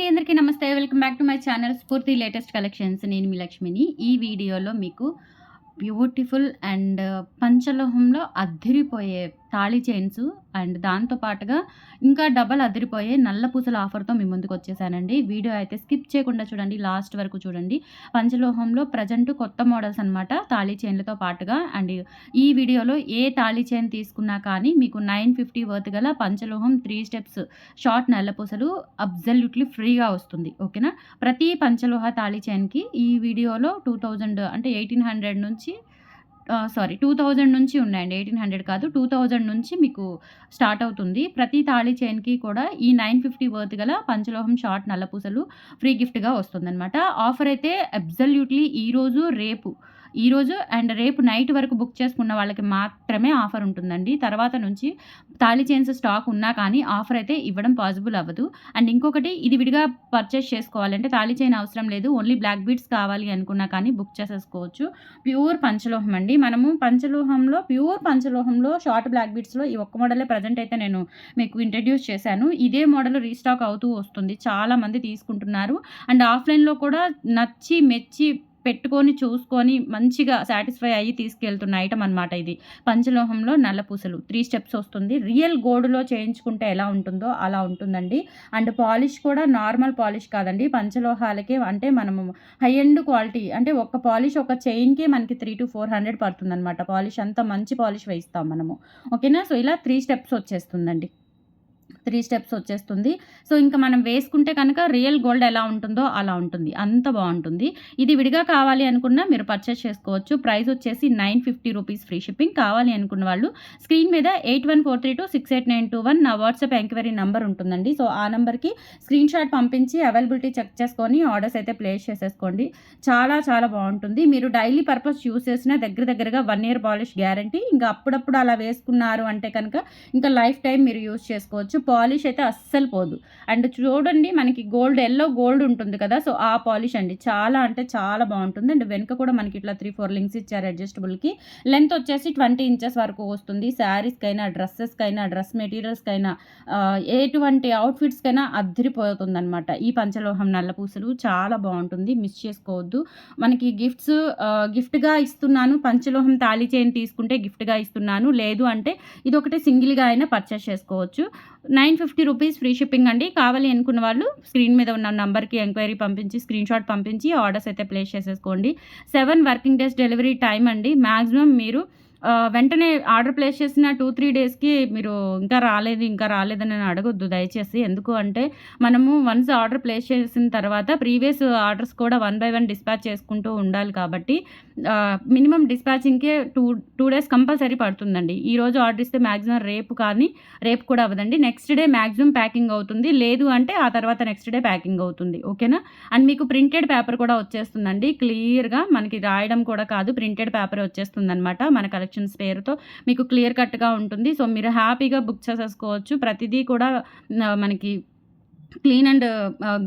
అండి అందరికీ నమస్తే. Welcome back to my channel Spoorthi latest collections. నేను మీ లక్ష్మిని. ఈ వీడియోలో మీకు బ్యూటిఫుల్ అండ్ పంచలోహంలో అద్దిరిపోయే తాళి చైన్స్ అండ్ దాంతో పాటుగా ఇంకా డబల్ అదిరిపోయే నల్ల పూసల ఆఫర్తో మీ ముందుకు వచ్చేసానండి. వీడియో అయితే స్కిప్ చేయకుండా చూడండి లాస్ట్ వరకు చూడండి. పంచలోహంలో ప్రజెంట్ కొత్త మోడల్స్ అనమాట తాళి చైన్లతో పాటుగా అండ్ ఈ వీడియోలో ఏ తాళి చైన్ తీసుకున్నా కానీ మీకు నైన్ ఫిఫ్టీ వర్త్ గల పంచలోహం త్రీ స్టెప్స్ షార్ట్ నల్ల పూసలు అబ్జల్యూట్లీ ఫ్రీగా వస్తుంది. ఓకేనా? ప్రతి పంచలోహ తాళి చైన్కి ఈ వీడియోలో టూ థౌజండ్ అంటే ఎయిటీన్ హండ్రెడ్ నుంచి సారీ టూ థౌజండ్ నుంచి ఉన్నాయండి. ఎయిటీన్ హండ్రెడ్ కాదు టూ థౌజండ్ నుంచి మీకు స్టార్ట్ అవుతుంది. ప్రతి తాళి చైన్కి కూడా ఈ నైన్ ఫిఫ్టీ వర్త్ గల పంచలోహం షార్ట్ నల్లపూసలు ఫ్రీ గిఫ్ట్గా వస్తుందన్నమాట. ఆఫర్ అయితే అబ్జల్యూట్లీ ఈరోజు రేపు ఈరోజు అండ్ రేపు నైట్ వరకు బుక్ చేసుకున్న వాళ్ళకి మాత్రమే ఆఫర్ ఉంటుందండి. తర్వాత నుంచి తాళి చైన్స్ స్టాక్ ఉన్నా కానీ ఆఫర్ అయితే ఇవ్వడం పాసిబుల్ అవ్వదు. అండ్ ఇంకొకటి ఇది విడిగా పర్చేస్ చేసుకోవాలంటే తాళి చైన్ అవసరం లేదు. ఓన్లీ బ్లాక్ బీడ్స్ కావాలి అనుకున్నా కానీ బుక్ చేసేసుకోవచ్చు. ప్యూర్ పంచలోహం అండి. మనము పంచలోహంలో ప్యూర్ పంచలోహంలో షార్ట్ బ్లాక్ బీడ్స్లో ఈ ఒక్క మోడలే ప్రజెంట్ అయితే నేను మీకు ఇంట్రడ్యూస్ చేశాను. ఇదే మోడల్ రీస్టాక్ అవుతూ వస్తుంది. చాలామంది తీసుకుంటున్నారు. అండ్ ఆఫ్లైన్లో కూడా నచ్చి మెచ్చి పెట్టుకొని చూసుకొని మంచిగా సాటిస్ఫై అయ్యి తీసుకెళ్తున్న ఐటమ్ అనమాట ఇది. పంచలోహంలో నల్ల పూసలు. త్రీ స్టెప్స్ వస్తుంది. రియల్ గోల్డ్లో చేయించుకుంటే ఎలా ఉంటుందో అలా ఉంటుందండి. అండ్ పాలిష్ కూడా నార్మల్ పాలిష్ కాదండి. పంచలోహాలకే అంటే మనము హై ఎండ్ క్వాలిటీ అంటే ఒక పాలిష్ ఒక చైన్కే మనకి త్రీ టు ఫోర్ హండ్రెడ్ పడుతుంది అనమాట పాలిష్ అంత మంచి పాలిష్ వేయిస్తాం మనము. ఓకేనా? సో ఇలా త్రీ స్టెప్స్ వచ్చేస్తుందండి. త్రీ స్టెప్స్ వచ్చేస్తుంది. సో ఇంకా మనం వేసుకుంటే కనుక రియల్ గోల్డ్ ఎలా ఉంటుందో అలా ఉంటుంది. అంత బాగుంటుంది. ఇది విడిగా కావాలి అనుకున్నా మీరు పర్చేస్ చేసుకోవచ్చు. ప్రైస్ వచ్చేసి nine fifty rupees free shipping కావాలి అనుకున్న వాళ్ళు స్క్రీన్ మీద eight one four three two six eight nine two one నా వాట్సాప్ ఎంక్వైరీ నెంబర్ ఉంటుందండి. సో ఆ నెంబర్కి స్క్రీన్ షాట్ పంపించి అవైలబిలిటీ చెక్ చేసుకొని ఆర్డర్స్ అయితే ప్లేస్ చేసేసుకోండి. చాలా చాలా బాగుంటుంది. మీరు డైలీ పర్పస్ యూస్ చేసిన దగ్గర దగ్గరగా వన్ ఇయర్ పాలిష్ గ్యారంటీ. ఇంకా అప్పుడప్పుడు అలా వేసుకున్నారు అంటే కనుక ఇంకా లైఫ్ టైం మీరు యూస్ చేసుకోవచ్చు. పాలిష్ అయితే అస్సలు పోదు. అండ్ చూడండి మనకి గోల్డ్ ఎల్లో గోల్డ్ ఉంటుంది కదా సో ఆ పాలిష్ అండి. చాలా అంటే చాలా బాగుంటుంది. అండ్ వెనుక కూడా మనకి ఇట్లా త్రీ ఫోర్ లింక్స్ ఇచ్చారు అడ్జస్టబుల్కి లెంత్ వచ్చేసి ట్వంటీ ఇంచెస్ వరకు వస్తుంది. శారీస్కైనా డ్రెస్సెస్కైనా డ్రెస్ మెటీరియల్స్కైనా ఎటువంటి అవుట్ఫిట్స్కైనా అద్దరిపోతుంది అనమాట ఈ పంచలోహం నల్ల పూసలు చాలా బాగుంటుంది. మిస్ చేసుకోవద్దు. మనకి గిఫ్ట్స్ గిఫ్ట్గా ఇస్తున్నాను. పంచలోహం తాళి చైన్ తీసుకుంటే గిఫ్ట్గా ఇస్తున్నాను. లేదు అంటే ఇది ఒకటే సింగిల్గా అయినా పర్చేస్ చేసుకోవచ్చు. Nine fifty rupees free shipping అండి. కావాలి అనుకున్న వాళ్ళు స్క్రీన్ మీద ఉన్న నంబర్కి ఎంక్వైరీ పంపించి స్క్రీన్ షాట్ పంపించి ఆర్డర్స్ అయితే ప్లేస్ చేసేసుకోండి. Seven working days delivery time అండి. మ్యాక్సిమం మీరు వెంటనే ఆర్డర్ ప్లేస్ చేసిన టూ త్రీ డేస్కి మీరు ఇంకా రాలేదు ఇంకా రాలేదని అడగొద్దు దయచేసి. ఎందుకు అంటే మనము వన్స్ ఆర్డర్ ప్లేస్ చేసిన తర్వాత ప్రీవియస్ ఆర్డర్స్ కూడా వన్ బై వన్ డిస్పాచ్ చేసుకుంటూ ఉండాలి కాబట్టి మినిమం డిస్పాచింగ్కే టూ టూ డేస్ కంపల్సరీ పడుతుందండి. ఈరోజు ఆర్డర్ ఇస్తే మ్యాక్సిమం రేపు కానీ రేపు కూడా అవ్వదండి. నెక్స్ట్ డే మ్యాక్సిమం ప్యాకింగ్ అవుతుంది. లేదు అంటే ఆ తర్వాత నెక్స్ట్ డే ప్యాకింగ్ అవుతుంది. ఓకేనా? అండ్ మీకు ప్రింటెడ్ పేపర్ కూడా వచ్చేస్తుందండి. క్లియర్గా మనకి రాయడం కూడా కాదు. ప్రింటెడ్ పేపర్ వచ్చేస్తుంది అనమాట మన కలెక్షన్స్ పేరుతో మీకు క్లియర్ కట్గా ఉంటుంది. సో మీరు హ్యాపీగా బుక్ చేసేసుకోవచ్చు. ప్రతిదీ కూడా మనకి క్లీన్ అండ్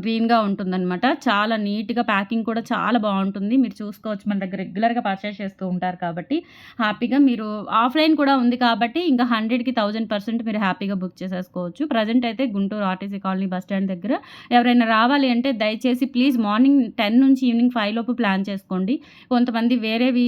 గ్రీన్గా ఉంటుందన్నమాట. చాలా నీట్గా ప్యాకింగ్ కూడా చాలా బాగుంటుంది. మీరు చూసుకోవచ్చు మన దగ్గర రెగ్యులర్గా పర్చేస్ చేస్తూ ఉంటారు కాబట్టి. హ్యాపీగా మీరు ఆఫ్లైన్ కూడా ఉంది కాబట్టి ఇంకా హండ్రెడ్కి థౌజండ్ పర్సెంట్ మీరు హ్యాపీగా బుక్ చేసేసుకోవచ్చు. ప్రజెంట్ అయితే Guntur RTC colony bus stand దగ్గర. ఎవరైనా రావాలి అంటే దయచేసి ప్లీజ్ మార్నింగ్ టెన్ నుంచి ఈవినింగ్ ఫైవ్ లోపు ప్లాన్ చేసుకోండి. కొంతమంది వేరేవి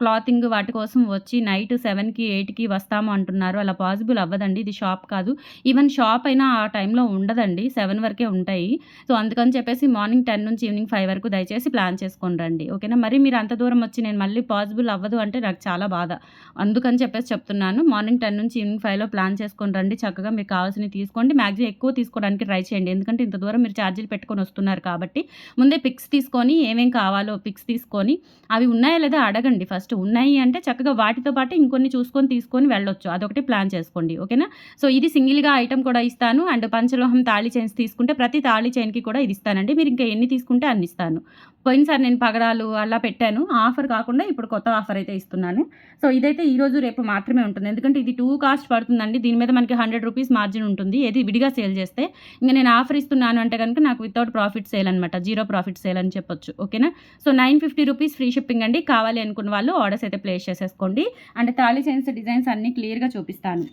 క్లాతింగ్ వాటి కోసం వచ్చి నైట్ సెవెన్కి ఎయిట్కి వస్తాము అంటున్నారు. అలా పాసిబుల్ అవ్వదండి. ఇది షాప్ కాదు. ఈవెన్ షాప్ అయినా ఆ టైంలో ఉండదండి. సెవెన్ వరకే ఉంటాయి. సో అందుకని చెప్పేసి మార్నింగ్ టెన్ నుంచి ఈవినింగ్ ఫైవ్ వరకు దయచేసి ప్లాన్ చేసుకొని రండి. ఓకేనా? మరి మీరు అంత దూరం వచ్చి నేను మళ్ళీ పాసిబుల్ అవ్వదు అంటే నాకు చాలా బాధ. అందుకని చెప్పేసి చెప్తున్నాను. మార్నింగ్ టెన్ నుంచి ఈవినింగ్ ఫైవ్లో ప్లాన్ చేసుకొని రండి. చక్కగా మీకు కావాల్సినవి తీసుకోండి. మ్యాక్సిమం ఎక్కువ తీసుకోవడానికి ట్రై చేయండి. ఎందుకంటే ఇంత దూరం మీరు ఛార్జీలు పెట్టుకొని వస్తున్నారు కాబట్టి ముందే పిక్స్ తీసుకొని ఏమేం కావాలో పిక్స్ తీసుకొని అవి ఉన్నాయా లేదా అడగండి. ఫస్ట్ ఉన్నాయి అంటే చక్కగా వాటితో పాటు ఇంకొన్ని చూసుకొని తీసుకొని వెళ్ళొచ్చు. అదొకటి ప్లాన్ చేసుకోండి. ఓకేనా? సో ఇది సింగిల్గా ఐటమ్ కూడా ఇస్తాను. అండ్ పంచలోహం తాళి చేసి తీసుకుంటే ప్రతి తాళి చైన్కి కూడా ఇది ఇస్తానండి. మీరు ఇంకా ఎన్ని తీసుకుంటే అన్ని ఇస్తాను. పోయినసారి నేను పగడాలు అలా పెట్టాను. ఆఫర్ కాకుండా ఇప్పుడు కొత్త ఆఫర్ అయితే ఇస్తున్నాను. సో ఇదైతే ఈరోజు రేపు మాత్రమే ఉంటుంది. ఎందుకంటే ఇది టూ కాస్ట్ పడుతుందండి. దీని మీద మనకి హండ్రెడ్ రూపీస్ మార్జిన్ ఉంటుంది. ఏది విడిగా సేల్ చేస్తే ఇంకా నేను ఆఫర్ ఇస్తున్నాను అంటే కనుక నాకు వితౌట్ ప్రాఫిట్ సేల్ అనమాట జీరో ప్రాఫిట్ సేల్ అని చెప్పొచ్చు. ఓకేనా? So nine fifty rupees free shipping అండి. కావాలి అనుకున్న వాళ్ళు ఆర్డర్స్ అయితే ప్లేస్ చేసేసుకోండి. అండ్ తాళి చైన్స్ డిజైన్స్ అన్నీ క్లియర్గా చూపిస్తాను.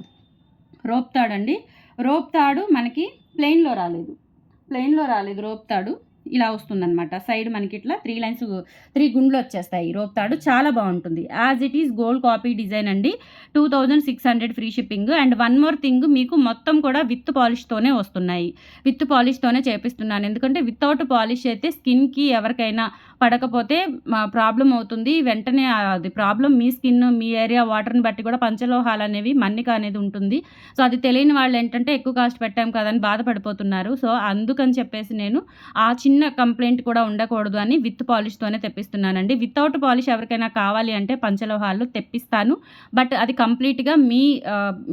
రోప్ తాడు అండి. రోప్ తాడు మనకి ప్లెయిన్లో రాలేదు. ప్లెయిన్లో రాలేదు రోపుతాడు. ఇలా వస్తుందన్నమాట. సైడ్ మనకి ఇట్లా త్రీ లైన్స్ త్రీ గుండ్లు వచ్చేస్తాయి. రోప్ తాడు చాలా బాగుంటుంది. As it is gold copy design అండి. Two thousand six hundred free shipping and one more thing మీకు మొత్తం కూడా విత్ పాలిష్తోనే వస్తున్నాయి. విత్ పాలిష్తోనే చేపిస్తున్నాను. ఎందుకంటే వితౌట్ పాలిష్ అయితే స్కిన్కి ఎవరికైనా పడకపోతే ప్రాబ్లం అవుతుంది. వెంటనే అది ప్రాబ్లం మీ స్కిన్ మీ ఏరియా వాటర్ని బట్టి కూడా పంచలోహాలు అనేవి మన్నిక అనేది ఉంటుంది. సో అది తెలియని వాళ్ళు ఏంటంటే ఎక్కువ కాస్ట్ పెట్టాం కదని బాధపడిపోతున్నారు. సో అందుకని చెప్పేసి నేను ఆ చిన్న చిన్న కంప్లైంట్ కూడా ఉండకూడదు అని విత్ పాలిష్తోనే తెప్పిస్తున్నానండి. వితౌట్ పాలిష్ ఎవరికైనా కావాలి అంటే పంచలోహాలు తెప్పిస్తాను. బట్ అది కంప్లీట్గా మీ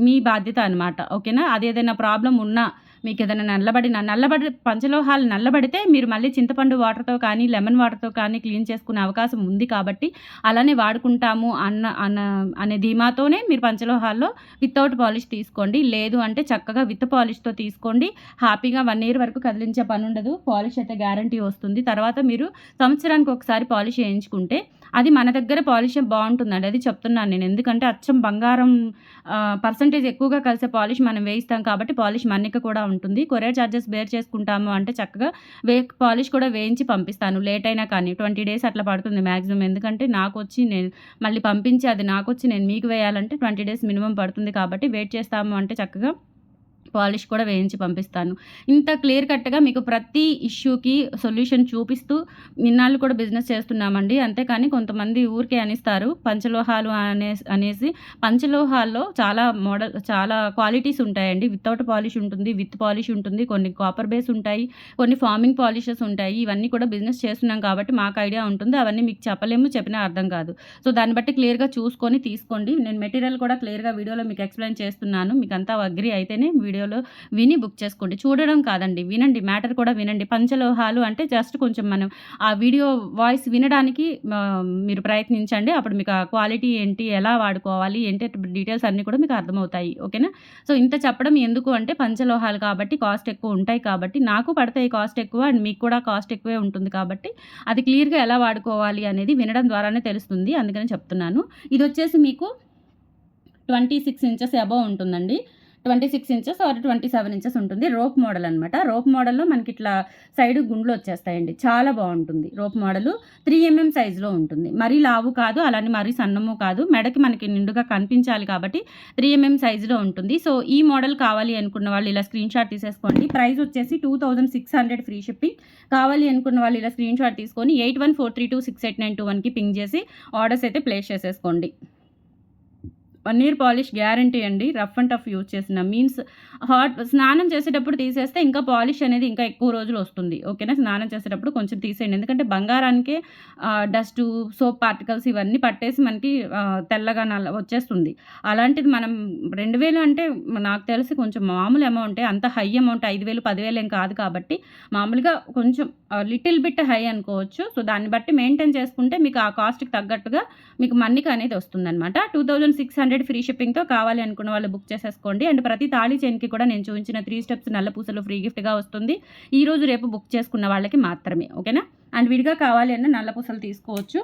మీ బాధ్యత అనమాట ఓకేనా? అది ఏదైనా ప్రాబ్లం ఉన్నా మీకు ఏదైనా నల్లబడిన నల్లబడి పంచలోహాలు నల్లబడితే మీరు మళ్ళీ చింతపండు వాటర్తో కానీ లెమన్ వాటర్తో కానీ క్లీన్ చేసుకునే అవకాశం ఉంది కాబట్టి అలానే వాడుకుంటాము అన్న అన్న అనే ధీమాతోనే మీరు పంచలోహాల్లో వితౌట్ పాలిష్ తీసుకోండి. లేదు అంటే చక్కగా విత్ పాలిష్తో తీసుకోండి. హ్యాపీగా వన్ ఇయర్ వరకు కదిలించే పని ఉండదు పాలిష్ అయితే గ్యారంటీ వస్తుంది. తర్వాత మీరు సంవత్సరానికి ఒకసారి పాలిష్ చేయించుకుంటే అది మన దగ్గర పాలిష్ బాగుంటుందండి. అది చెప్తున్నాను నేను. ఎందుకంటే అచ్చం బంగారం పర్సంటేజ్ ఎక్కువగా కలిసే పాలిష్ మనం వేయిస్తాం కాబట్టి పాలిష్ మన్నిక కూడా ఉంటుంది. కొరియర్ ఛార్జెస్ బేర్ చేసుకుంటాము అంటే చక్కగా వే పాలిష్ కూడా వేయించి పంపిస్తాను. లేట్ అయినా కానీ ట్వంటీ డేస్ అట్లా పడుతుంది మ్యాక్సిమం ఎందుకంటే నాకు వచ్చి నేను మళ్ళీ పంపించి అది నాకు వచ్చి నేను మీకు వేయాలంటే ట్వంటీ డేస్ మినిమం పడుతుంది కాబట్టి వెయిట్ చేస్తాము అంటే చక్కగా పాలిష్ కూడా వేయించి పంపిస్తాను. ఇంత క్లియర్ కట్గా మీకు ప్రతి ఇష్యూకి సొల్యూషన్ చూపిస్తూ నిన్నాళ్ళు కూడా బిజినెస్ చేస్తున్నామండి. అంతేకాని కొంతమంది ఊరికే అనిస్తారు పంచలోహాలు అనే అనేసి పంచలోహాల్లో చాలా మోడల్ చాలా క్వాలిటీస్ ఉంటాయండి. వితౌట్ పాలిష్ ఉంటుంది విత్ పాలిష్ ఉంటుంది కొన్ని కాపర్ బేస్ ఉంటాయి కొన్ని ఫార్మింగ్ పాలిషెస్ ఉంటాయి. ఇవన్నీ కూడా బిజినెస్ చేస్తున్నాం కాబట్టి మాకు ఐడియా ఉంటుంది. అవన్నీ మీకు చెప్పలేము చెప్పినా అర్థం కాదు. సో దాన్ని బట్టి క్లియర్గా చూసుకొని తీసుకోండి. నేను మెటీరియల్ కూడా క్లియర్గా వీడియోలో మీకు ఎక్స్ప్లెయిన్ చేస్తున్నాను. మీకు అంతా అగ్రి అయితేనే వీడియోలో విని బుక్ చేసుకోండి. చూడడం కాదండి వినండి. మ్యాటర్ కూడా వినండి. పంచలోహాలు అంటే జస్ట్ కొంచెం మనం ఆ వీడియో వాయిస్ వినడానికి మీరు ప్రయత్నించండి. అప్పుడు మీకు ఆ క్వాలిటీ ఏంటి ఎలా వాడుకోవాలి ఏంటి డీటెయిల్స్ అన్నీ కూడా మీకు అర్థమవుతాయి. ఓకేనా? సో ఇంత చెప్పడం ఎందుకు అంటే పంచలోహాలు కాబట్టి కాస్ట్ ఎక్కువ ఉంటాయి కాబట్టి నాకు పడతాయి కాస్ట్ ఎక్కువ అండ్ మీకు కూడా కాస్ట్ ఎక్కువే ఉంటుంది కాబట్టి అది క్లియర్గా ఎలా వాడుకోవాలి అనేది వినడం ద్వారానే తెలుస్తుంది. అందుకని చెప్తున్నాను. ఇది వచ్చేసి మీకు ట్వంటీ సిక్స్ ఇంచెస్ అబవ్ ఉంటుందండి. Twenty six inches or twenty seven inches ఉంటుంది. రోప్ మోడల్ అనమాట రోప్ మోడల్లో మనకి ఇట్లా సైడ్ గుండ్లు వచ్చేస్తాయండి. చాలా బాగుంటుంది. రోప్ మోడల్ త్రీ ఎంఎం సైజులో ఉంటుంది. మరీ లావు కాదు అలానే మరీ సన్నము కాదు. మెడకి మనకి నిండుగా కనిపించాలి కాబట్టి త్రీ ఎంఎం సైజులో ఉంటుంది. సో ఈ మోడల్ కావాలి అనుకున్న వాళ్ళు ఇలా స్క్రీన్ షాట్ తీసేసుకోండి. ప్రైస్ వచ్చేసి two thousand six hundred free shipping. కావాలి అనుకున్న వాళ్ళు ఇలా స్క్రీన్ షాట్ తీసుకొని eight one four three two six eight nine two వన్కి పింక్ చేసి ఆర్డర్స్ అయితే ప్లేస్ చేసేసుకోండి. వన్ ఇయర్ పాలిష్ గ్యారంటీ అండి. రఫ్ అండ్ టఫ్ యూజ్ చేసిన మీన్స్ హాట్ స్నానం చేసేటప్పుడు తీసేస్తే ఇంకా పాలిష్ అనేది ఇంకా ఎక్కువ రోజులు వస్తుంది. ఓకేనా? స్నానం చేసేటప్పుడు కొంచెం తీసేయండి. ఎందుకంటే బంగారానికే డస్ట్ సోప్ పార్టికల్స్ ఇవన్నీ పట్టేసి మనకి తెల్లగా నల్ల వచ్చేస్తుంది. అలాంటిది మనం రెండు వేలు అంటే నాకు తెలిసి కొంచెం మామూలు అమౌంటే అంత హై అమౌంట్ ఐదు వేలు పదివేలు ఏం కాదు కాబట్టి మామూలుగా కొంచెం లిటిల్ బిట్ హై అనుకోవచ్చు. సో దాన్ని బట్టి మెయింటైన్ చేసుకుంటే మీకు ఆ కాస్ట్కి తగ్గట్టుగా మీకు మన్నిక అనేది వస్తుందన్నమాట. Two thousand six hundred hundred free షిప్పింగ్తో కావాలి అనుకున్న వాళ్ళు బుక్ చేసేసుకోండి. అండ్ ప్రతి తాళీ చైన్కి కూడా నేను చూపించిన త్రీ స్టెప్స్ నల్ల పూసలు ఫ్రీ గిఫ్ట్గా వస్తుంది. ఈరోజు రేపు బుక్ చేసుకున్న వాళ్ళకి మాత్రమే. ఓకేనా? అండ్ విడిగా కావాలి అన్న నల్ల పూసలు తీసుకోవచ్చు.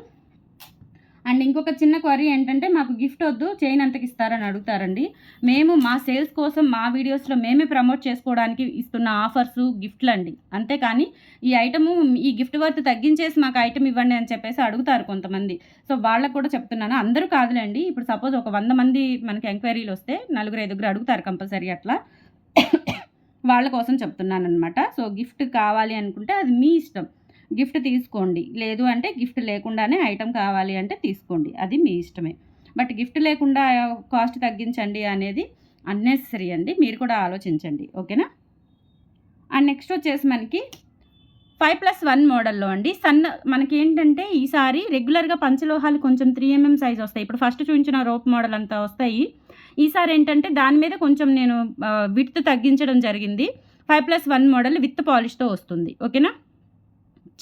అండ్ ఇంకొక చిన్న క్వరీ ఏంటంటే మాకు గిఫ్ట్ వద్దు చైన్ అంతకి ఇస్తారని అడుగుతారండి. మేము మా సేల్స్ కోసం మా వీడియోస్లో మేమే ప్రమోట్ చేసుకోవడానికి ఇస్తున్న ఆఫర్స్ గిఫ్ట్లు అండి. అంతేకాని ఈ ఐటము ఈ గిఫ్ట్ వర్త్ తగ్గించేసి మాకు ఐటమ్ ఇవ్వండి అని చెప్పేసి అడుగుతారు కొంతమంది. సో వాళ్ళకు కూడా చెప్తున్నాను. అందరూ కాదులేండి. ఇప్పుడు సపోజ్ ఒక వంద మంది మనకి ఎంక్వైరీలు వస్తే నలుగురు ఐదుగురు అడుగుతారు కంపల్సరీ అట్లా. వాళ్ళ కోసం చెప్తున్నాను అనమాట సో గిఫ్ట్ కావాలి అనుకుంటే అది మీ ఇష్టం. గిఫ్ట్ తీసుకోండి. లేదు అంటే గిఫ్ట్ లేకుండానే ఐటెం కావాలి అంటే తీసుకోండి. అది మీ ఇష్టమే. బట్ గిఫ్ట్ లేకుండా కాస్ట్ తగ్గించండి అనేది అన్నెసరీ అండి. మీరు కూడా ఆలోచించండి. ఓకేనా? అండ్ నెక్స్ట్ వచ్చేసి మనకి ఫైవ్ ప్లస్ వన్ మోడల్లో అండి. సన్న మనకి ఏంటంటే ఈసారి రెగ్యులర్గా పంచలోహాలు కొంచెం త్రీ ఎంఎం సైజ్ వస్తాయి. ఇప్పుడు ఫస్ట్ చూపించిన రోప్ మోడల్ అంతా వస్తాయి. ఈసారి ఏంటంటే దాని మీద కొంచెం నేను విత్ తగ్గించడం జరిగింది. Five plus one model with పాలిష్తో వస్తుంది. ఓకేనా?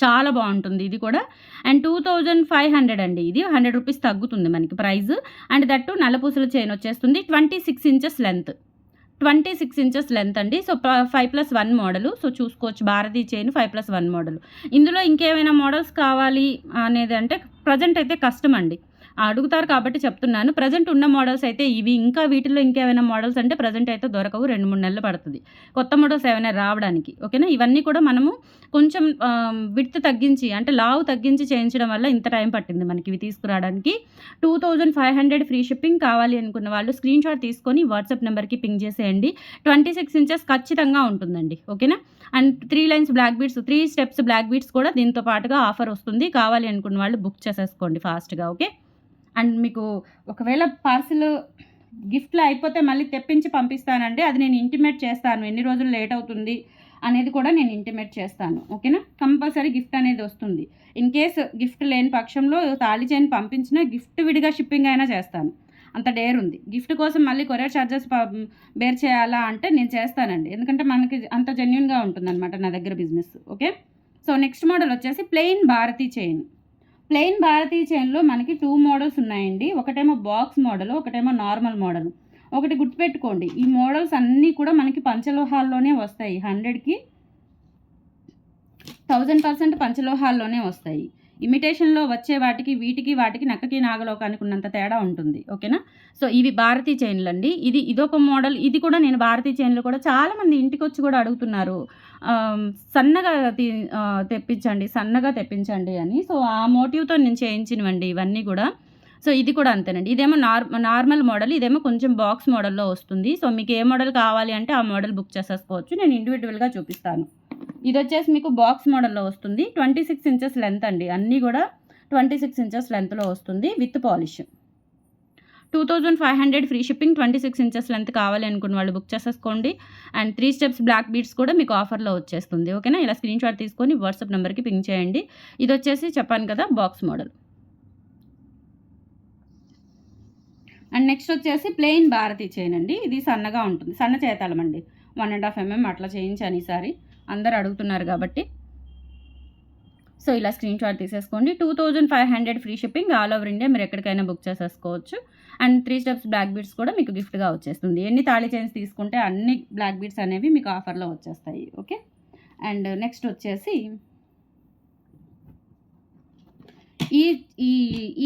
చాలా బాగుంటుంది ఇది కూడా. And two thousand five hundred అండి ఇది. హండ్రెడ్ రూపీస్ తగ్గుతుంది మనకి ప్రైస్. అండ్ దట్టు నల్లపూసల చైన్ వచ్చేస్తుంది. Twenty six inches length twenty six inches length అండి so five plus one model so చూసుకోవచ్చు. Bharati chain five plus one model ఇందులో ఇంకేమైనా మోడల్స్ కావాలి అనేది అంటే ప్రజెంట్ అయితే కష్టం అండి. అడుగుతారు కాబట్టి చెప్తున్నాను. ప్రజెంట్ ఉన్న మోడల్స్ అయితే ఇవి. ఇంకా వీటిలో ఇంకేమైనా మోడల్స్ అంటే ప్రజెంట్ అయితే దొరకవు. రెండు మూడు నెలలు పడుతుంది. కొత్త మోడల్స్ ఏమైనా రావడానికి ఓకేనా? ఇవన్నీ కూడా మనము కొంచెం విడ్త్ తగ్గించి అంటే లావు తగ్గించి చేయించడం వల్ల ఇంత టైం పట్టింది మనకి ఇవి తీసుకురావడానికి. Two thousand five hundred free shipping కావాలి అనుకున్న వాళ్ళు స్క్రీన్ షాట్ తీసుకొని వాట్సాప్ నెంబర్కి పింగ్ చేసేయండి. ట్వంటీ సిక్స్ ఇంచెస్ ఖచ్చితంగా ఉంటుందండి ఓకేనా? And three lines black beads three steps black beads కూడా దీంతో పాటుగా ఆఫర్ వస్తుంది. కావాలి అనుకున్న వాళ్ళు బుక్ చేసేసుకోండి ఫాస్ట్గా ఓకే? అండ్ మీకు ఒకవేళ పార్సిల్ గిఫ్ట్లో అయిపోతే మళ్ళీ తెప్పించి పంపిస్తానండి. అది నేను ఇంటిమేట్ చేస్తాను. ఎన్ని రోజులు లేట్ అవుతుంది అనేది కూడా నేను ఇంటిమేట్ చేస్తాను. ఓకేనా కంపల్సరీ గిఫ్ట్ అనేది వస్తుంది. ఇన్ కేస్ గిఫ్ట్ లేని పక్షంలో తాళి చేయని పంపించినా గిఫ్ట్ విడిగా షిప్పింగ్ అయినా చేస్తాను. అంత డేర్ ఉంది. గిఫ్ట్ కోసం మళ్ళీ కొరియర్ ఛార్జెస్ బేర్ చేయాలా అంటే నేను చేస్తానండి. ఎందుకంటే మనకి అంత జెన్యున్గా ఉంటుందన్నమాట నా దగ్గర business okay so next model వచ్చేసి ప్లెయిన్ భారతీ చైన్ ప్లెయిన్ భారతీయ చైన్లో మనకి టూ మోడల్స్ ఉన్నాయండి. ఒకటేమో బాక్స్ మోడల్ ఒకటేమో నార్మల్ మోడల్. ఒకటి గుర్తుపెట్టుకోండి ఈ మోడల్స్ అన్నీ కూడా మనకి పంచలోహాల్లోనే వస్తాయి. హండ్రెడ్కి థౌజండ్ పర్సెంట్ పంచలోహాల్లోనే వస్తాయి. ఇమిటేషన్లో వచ్చే వాటికి వీటికి వాటికి నక్కకి నాగలోకానికి ఉన్నంత తేడా ఉంటుంది. ఓకేనా? సో ఇవి భారతీ చైన్లు అండి. ఇది ఇదొక మోడల్. ఇది కూడా నేను భారతీ చైన్లు కూడా చాలామంది ఇంటికి వచ్చి కూడా అడుగుతున్నారు. సన్నగా తెప్పించండి సన్నగా తెప్పించండి అని. సో ఆ మోటివ్తో నేను చేయించినవండి ఇవన్నీ కూడా. సో ఇది కూడా అంతేనండి. ఇదేమో నార్ నార్మల్ మోడల్ ఇదేమో కొంచెం బాక్స్ మోడల్లో వస్తుంది. సో మీకు ఏ మోడల్ కావాలి అంటే ఆ మోడల్ బుక్ చేసేసుకోవచ్చు. నేను ఇండివిజువల్గా చూపిస్తాను. ఇది వచ్చేసి మీకు బాక్స్ మోడల్లో వస్తుంది. ట్వంటీ సిక్స్ ఇంచెస్ లెంత్ అండి. అన్నీ కూడా ట్వంటీ సిక్స్ ఇంచెస్ లెంత్లో వస్తుంది with polish. Two thousand five hundred free shipping twenty six inches length కావాలి అనుకున్న వాళ్ళు బుక్ చేసేసుకోండి. And three steps black beads కూడా మీకు ఆఫర్లో వచ్చేస్తుంది. ఓకేనా? ఇలా స్క్రీన్ షాట్ తీసుకొని వాట్సాప్ నెంబర్కి పింక్ చేయండి. ఇది వచ్చేసి చెప్పాను కదా బాక్స్ మోడల్. అండ్ నెక్స్ట్ వచ్చేసి ప్లెయిన్ భారతీ చైన్ అండి. ఇది సన్నగా ఉంటుంది. సన్న చేతాళం అండి వన్ అండ్ హాఫ్ ఎంఎం అట్లా చేయించాను ఈసారి. అందరు అడుగుతున్నారు కాబట్టి. సో ఇలా స్క్రీన్ షాట్ తీసేసుకోండి. Two thousand five hundred free shipping all over India మీరు ఎక్కడికైనా బుక్ చేసేసుకోవచ్చు. And three steps black beads కూడా మీకు గిఫ్ట్గా వచ్చేస్తుంది. ఎన్ని తాళి చైన్స్ తీసుకుంటే అన్ని బ్లాక్ బీడ్స్ అనేవి మీకు ఆఫర్లో వచ్చేస్తాయి. ఓకే? అండ్ నెక్స్ట్ వచ్చేసి ఈ ఈ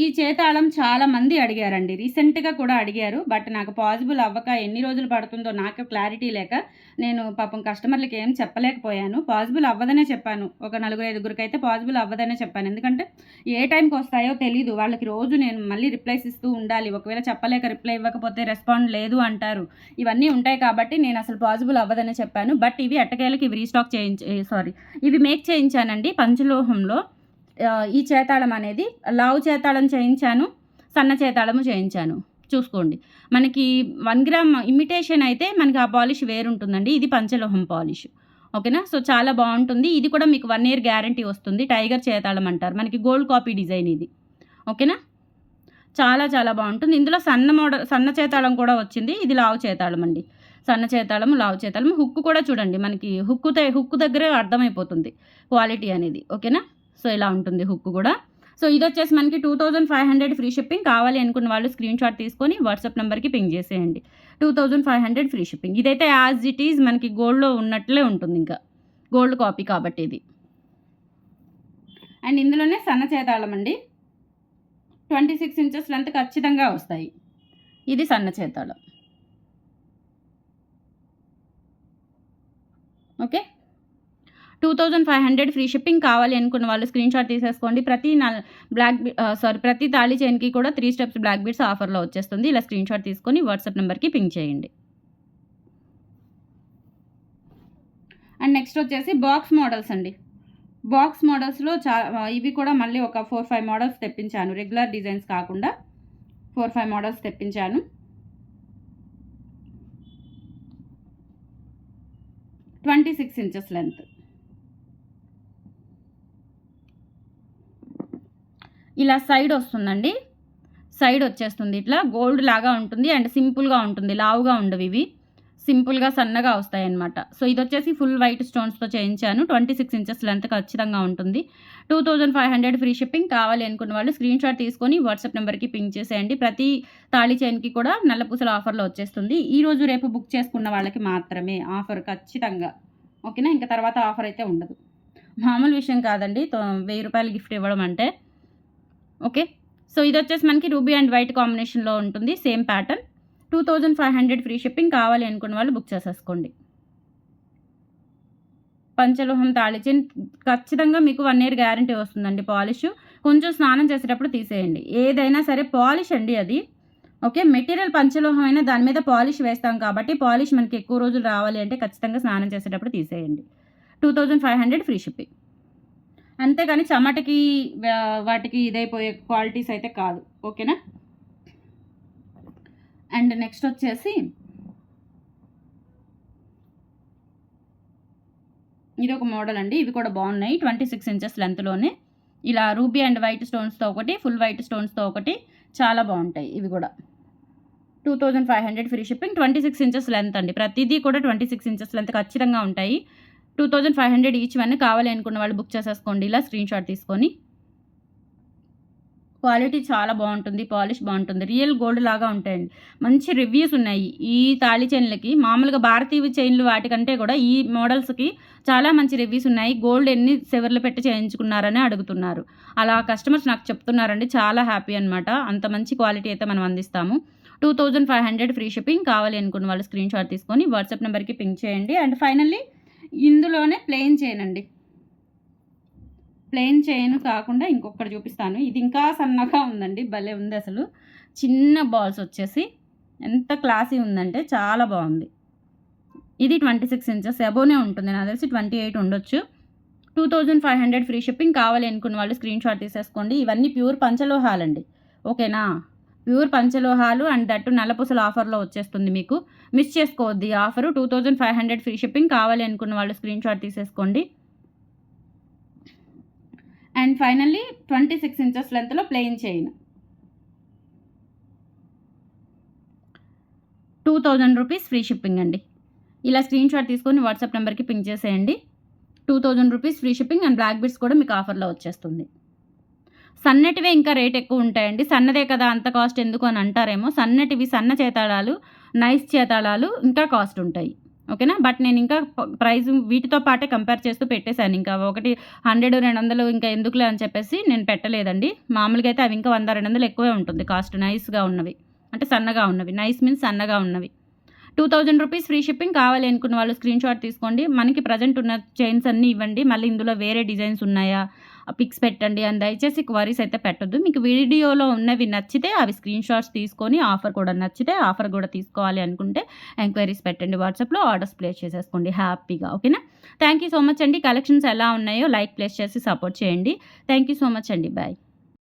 ఈ చేతాళం చాలా మంది అడిగారండి. రీసెంట్గా కూడా అడిగారు. బట్ నాకు పాసిబుల్ అవ్వక ఎన్ని రోజులు పడుతుందో నాకు క్లారిటీ లేక నేను పాపం కస్టమర్లకి ఏం చెప్పలేకపోయాను. పాసిబుల్ అవ్వదనే చెప్పాను. ఒక నలుగురు ఐదుగురికి అయితే పాసిబుల్ అవ్వదనే చెప్పాను. ఎందుకంటే ఏ టైంకి వస్తాయో తెలీదు. వాళ్ళకి రోజు నేను మళ్ళీ రిప్లైస్ ఇస్తూ ఉండాలి. ఒకవేళ చెప్పలేక రిప్లై ఇవ్వకపోతే రెస్పాండ్ లేదు అంటారు. ఇవన్నీ ఉంటాయి కాబట్టి నేను అసలు పాసిబుల్ అవ్వదనే చెప్పాను. బట్ ఇవి అట్టకేళ్ళకి ఇవి రీస్టాక్ చేయించ సారీ ఇవి మేక్ చేయించానండి పంచలోహంలో. ఈ చేతాళం అనేది లావు చేతాళం చేయించాను సన్న చేతాళము చేయించాను. చూసుకోండి. మనకి వన్ గ్రామ్ ఇమిటేషన్ అయితే మనకి ఆ పాలిష్ వేరుంటుందండి. ఇది పంచలోహం పాలిష్. ఓకేనా? సో చాలా బాగుంటుంది. ఇది కూడా మీకు వన్ ఇయర్ గ్యారంటీ వస్తుంది. టైగర్ చేతాళం అంటారు. మనకి గోల్డ్ కాపీ డిజైన్ ఇది. ఓకేనా? చాలా చాలా బాగుంటుంది. ఇందులో సన్న మోడల్ సన్న చేతాళం కూడా వచ్చింది. ఇది లావు చేతాళం అండి. సన్న చేతాళము లావు చేతాళము. హుక్కు కూడా చూడండి. మనకి హుక్కు హుక్కు దగ్గరే అర్థమైపోతుంది క్వాలిటీ అనేది. ఓకేనా? సో ఇలా ఉంటుంది హుక్ కూడా. సో ఇది వచ్చేసి మనకి two thousand five hundred free shipping కావాలి అనుకున్న వాళ్ళు స్క్రీన్ షాట్ తీసుకొని వాట్సాప్ నెంబర్కి పింగ్ చేసేయండి. Two thousand five hundred free shipping ఇదైతే యాజ్ ఇట్ ఈజ్ మనకి గోల్డ్లో ఉన్నట్లే ఉంటుంది ఇంకా. గోల్డ్ కాపీ కాబట్టి ఇది. అండ్ ఇందులోనే సన్న చేతాళం అండి. ట్వంటీ సిక్స్ ఇంచెస్ లెంత్ ఖచ్చితంగా వస్తాయి. ఇది సన్న చేతాళం. Okay two thousand five hundred free shipping కావాలి అనుకున్న వాళ్ళు స్క్రీన్ షాట్ తీసేసుకోండి. ప్రతి నల్ బ్లాక్ సారీ ప్రతి తాళి చైన్కి కూడా త్రీ స్టెప్స్ బ్లాక్ బీడ్స్ ఆఫర్లో వచ్చేస్తుంది. ఇలా స్క్రీన్ షాట్ తీసుకొని వాట్సాప్ నెంబర్కి పింక్ చేయండి. అండ్ నెక్స్ట్ వచ్చేసి బాక్స్ మోడల్స్ అండి. బాక్స్ మోడల్స్లో చా ఇవి కూడా మళ్ళీ ఒక ఫోర్ ఫైవ్ మోడల్స్ తెప్పించాను. రెగ్యులర్ డిజైన్స్ కాకుండా ఫోర్ ఫైవ్ మోడల్స్ తెప్పించాను. Twenty six inches length. ఇలా సైడ్ వస్తుందండి. సైడ్ వచ్చేస్తుంది ఇట్లా. గోల్డ్ లాగా ఉంటుంది అండ్ సింపుల్గా ఉంటుంది. లావుగా ఉండవు ఇవి. సింపుల్గా సన్నగా వస్తాయి అన్నమాట సో ఇది వచ్చేసి ఫుల్ వైట్ స్టోన్స్తో చేయించాను. ట్వంటీ సిక్స్ ఇంచెస్ లెంత్ ఖచ్చితంగా ఉంటుంది. Two thousand five hundred free shipping కావాలి అనుకున్న వాళ్ళు స్క్రీన్ షాట్ తీసుకొని వాట్సాప్ నెంబర్కి పింక్ చేసేయండి. ప్రతి తాళి చైన్కి కూడా నల్లపూసల ఆఫర్లో వచ్చేస్తుంది. ఈ రోజు రేపు బుక్ చేసుకున్న వాళ్ళకి మాత్రమే ఆఫర్ ఖచ్చితంగా. ఓకేనా? ఇంకా తర్వాత ఆఫర్ అయితే ఉండదు. మామూలు విషయం కాదండి. వెయ్యి రూపాయలు గిఫ్ట్ ఇవ్వడం అంటే ఓకే? సో ఇది వచ్చేసి మనకి రూబీ అండ్ వైట్ కాంబినేషన్లో ఉంటుంది same pattern. Two thousand five hundred free shipping కావాలి అనుకున్న వాళ్ళు బుక్ చేసేసుకోండి. పంచలోహం తాళిచిన్ ఖచ్చితంగా మీకు వన్ ఇయర్ గ్యారంటీ వస్తుందండి పాలిష్. కొంచెం స్నానం చేసేటప్పుడు తీసేయండి. ఏదైనా సరే పాలిష్ అండి అది. ఓకే? మెటీరియల్ పంచలోహం అయినా దాని మీద పాలిష్ వేస్తాం కాబట్టి పాలిష్ మనకి ఎక్కువ రోజులు రావాలి అంటే ఖచ్చితంగా స్నానం చేసేటప్పుడు తీసేయండి. Two thousand five hundred free shipping. అంతేగాని చెమటకి వాటికి ఇదైపోయే క్వాలిటీస్ అయితే కాదు. ఓకేనా? అండ్ నెక్స్ట్ వచ్చేసి ఇది ఒక మోడల్ అండి. ఇవి కూడా బాగున్నాయి. ట్వంటీ సిక్స్ ఇంచెస్ లెంత్లోనే ఇలా రూబీ అండ్ వైట్ స్టోన్స్తో ఒకటి ఫుల్ వైట్ స్టోన్స్తో ఒకటి చాలా బాగుంటాయి ఇవి కూడా. Two thousand five hundred free shipping twenty six inches length అండి. ప్రతిదీ కూడా ట్వంటీ సిక్స్ ఇంచెస్ లెంత్ ఖచ్చితంగా ఉంటాయి. Two thousand five hundred each one కావాలి అనుకున్న వాళ్ళు బుక్ చేసేసుకోండి. ఇలా స్క్రీన్ షాట్ తీసుకొని. క్వాలిటీ చాలా బాగుంటుంది పాలిష్ బాగుంటుంది. రియల్ గోల్డ్ లాగా ఉంటాయండి. మంచి రివ్యూస్ ఉన్నాయి. ఈ తాళి చైన్లకి మామూలుగా భారతీయ చైన్లు వాటికంటే కూడా ఈ మోడల్స్కి చాలా మంచి రివ్యూస్ ఉన్నాయి. గోల్డ్ ఎన్ని సెవర్లు పెట్టి చేయించుకున్నారని అడుగుతున్నారు. అలా కస్టమర్స్ నాకు చెప్తున్నారండి. చాలా హ్యాపీ అనమాట అంత మంచి క్వాలిటీ అయితే మనం అందిస్తాము. Two thousand five hundred free shipping కావాలి అనుకున్న వాళ్ళు స్క్రీన్ షాట్ తీసుకొని వాట్సాప్ నెంబర్కి పింక్ చేయండి. అండ్ ఫైనల్లీ ఇందులోనే ప్లెయిన్ అండి. ప్లెయిన్ చైన్ కాకుండా ఇంకొకటి చూపిస్తాను. ఇది ఇంకా సన్నగా ఉందండి. భలే ఉంది అసలు. చిన్న బాల్స్ వచ్చేసి ఎంత క్లాసీ ఉందంటే చాలా బాగుంది. ఇది ట్వంటీ సిక్స్ ఇంచెస్ అబోనే ఉంటుంది. నాకు తెలిసి ట్వంటీ ఎయిట్ ఉండొచ్చు. Two thousand five hundred free shipping కావాలి అనుకున్న వాళ్ళు స్క్రీన్ షాట్ తీసేసుకోండి. ఇవన్నీ ప్యూర్ పంచలోహాలండి. ఓకేనా ప్యూర్ పంచలోహాలు అండ్ దట్టు నల్లపూసల ఆఫర్లో వచ్చేస్తుంది మీకు. మిస్ చేసుకోవద్దు ఈ offer. Two thousand five hundred free shipping కావాలి అనుకున్న వాళ్ళు స్క్రీన్ షాట్ తీసేసుకోండి. And finally twenty six inches లెంత్లో plain chain two thousand rupees free shipping అండి. ఇలా స్క్రీన్ షాట్ తీసుకొని వాట్సాప్ నెంబర్కి పింక్ చేసేయండి. Two thousand rupees free shipping and black beads కూడా మీకు ఆఫర్లో వచ్చేస్తుంది. సన్నటివే ఇంకా రేట్ ఎక్కువ ఉంటాయండి. సన్నదే కదా అంత కాస్ట్ ఎందుకు అని అంటారేమో. సన్నటివి సన్న చేతాళాలు నైస్ చేతాళాలు ఇంకా కాస్ట్ ఉంటాయి. ఓకేనా బట్ నేను ఇంకా ప్రైస్ వీటితో పాటే కంపేర్ చేస్తూ పెట్టేశాను. ఇంకా ఒకటి హండ్రెడ్ రెండు వందలు ఇంకా ఎందుకులే అని చెప్పేసి నేను పెట్టలేదండి. మామూలుగా అయితే అవి ఇంకా వంద రెండు వందలు ఎక్కువే ఉంటుంది. కాస్ట్ నైస్గా ఉన్నవి. అంటే సన్నగా ఉన్నవి. నైస్ మీన్స్ సన్నగా ఉన్నవి. Two thousand rupees free shipping కావాలి అనుకున్న వాళ్ళు స్క్రీన్ షాట్ తీసుకోండి. మనకి ప్రజెంట్ ఉన్న చైన్స్ అన్నీ ఇవ్వండి. మళ్ళీ ఇందులో వేరే డిజైన్స్ ఉన్నాయా? పిక్స్ పెట్టండి అని దయచేసి క్వరీస్ అయితే పెట్టొద్దు. మీకు వీడియోలో ఉన్నవి నచ్చితే అవి స్క్రీన్ షాట్స్ తీసుకొని ఆఫర్ కూడా నచ్చితే ఆఫర్ కూడా తీసుకోవాలి అనుకుంటే ఎంక్వైరీస్ పెట్టండి. వాట్సాప్లో ఆర్డర్స్ ప్లేస్ చేసేసుకోండి హ్యాపీగా ఓకేనా? థ్యాంక్ యూ సో మచ్ అండి. కలెక్షన్స్ ఎలా ఉన్నాయో లైక్ ప్లేస్ చేసి సపోర్ట్ చేయండి. థ్యాంక్ యూ సో మచ్ అండి. బాయ్.